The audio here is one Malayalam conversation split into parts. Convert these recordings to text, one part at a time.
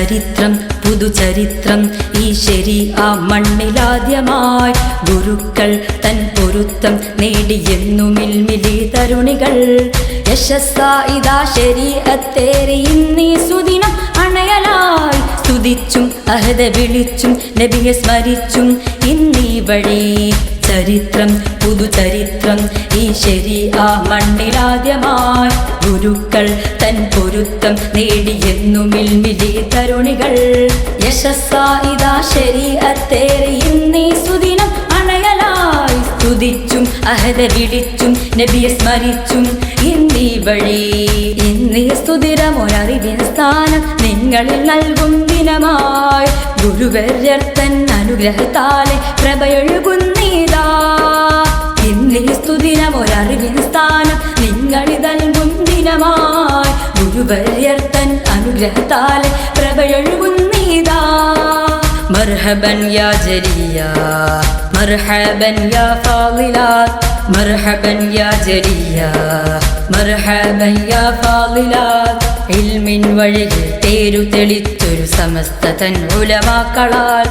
ചരിത്രം പുതുചരിത്രം ഈ ശരി ആ മണ്ണിലാദ്യമായി ഗുരുക്കൾ തൻ പൊരുത്തം നേടിയെന്നുമിൽമിലി തരുണികൾ. യശസ്സായിതാ ഇതാ ശരീഅത്തേറി ഇന്നീ സുദിനം അണയലായി സ്തുതിച്ചും അഹദ വിളിച്ചും നബിയെ സ്മരിച്ചും. ഇന്നീ വഴി ചരിത്രം പുതുചരിത്രം ഈ ശരി ആ മണ്ണിലാദ്യമായി ഗുരുക്കൾ തൻ പൊരുത്തം നേടിയെന്നു മിൽമിലി തരുണികൾ. യശസ്സായിതാ ശരി ഇന്നീ സുദിനം അണയലായി സ്തുതിച്ചും അഹദ വിളിച്ചും നബിയെ സ്മരിച്ചും. ഇന്നീ വഴി ഇന്നീ സ്തുതിരമൊരറിവിൻ സ്ഥാനം നിങ്ങളിൽ നൽകും ദിനമായി. ഗുരുവര്യർത്തൻ അനുഗ്രഹത്താലെ പ്രഭയൊഴുകുന്നീതാ ഇന്നീ സ്തുതിരമൊരറിവിൻ സ്ഥാനം നിങ്ങളിൽ നൽകും ദിനമായി ഗുരുവര്യർത്തൻ അനുഗ്രഹത്താലെ പ്രഭയൊഴുകുന്നീതാ مرحبا يا جريا مرحبا يا فاضلات مرحبا يا جريا مرحبا يا فاضلات ഇൽമിൻ വഴിയിൽ തേരു തെളിച്ചൊരു സമസ്ത തൻ ഉലമാക്കളാൽ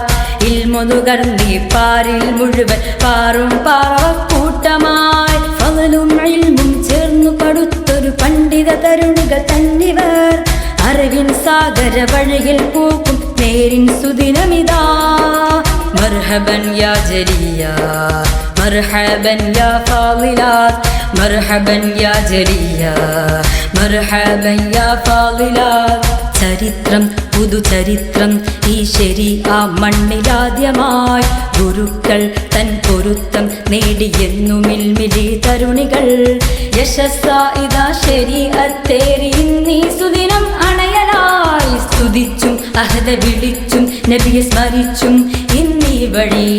ഇൽമുതുകർന്നി പാറിൽ മുഴുവൻ പാറും പാറക്കൂട്ടമായി. പകലും ഇൽമും ചേർന്നു പടുത്തൊരു പണ്ഡിത തരുണികൾ തന്നിവർ. അറിവിൻ സാഗര വഴിയിൽ പൂക്കും നേരിൻ സുദിനമിതാ. മർഹബൻ യാ ജരിയ മർഹബൻ يا فاضلات مرحبا يا جريا مرحبا يا فاضلات. ചരിത്രം പുതുചരിത്രം ഈ ശരി ആ മണ്ണിലാദ്യമായി ഗുരുക്കൾ തൻ പൊരുത്തം നേടിയെന്നുമിൽമിലി തരുണികൾ. യശസ്സ ശരി സുദിനം അണയലായി സ്തുതിച്ചും അഹത വിളിച്ചും നബിയെ സ്മരിച്ചും ഇന്നീ വഴി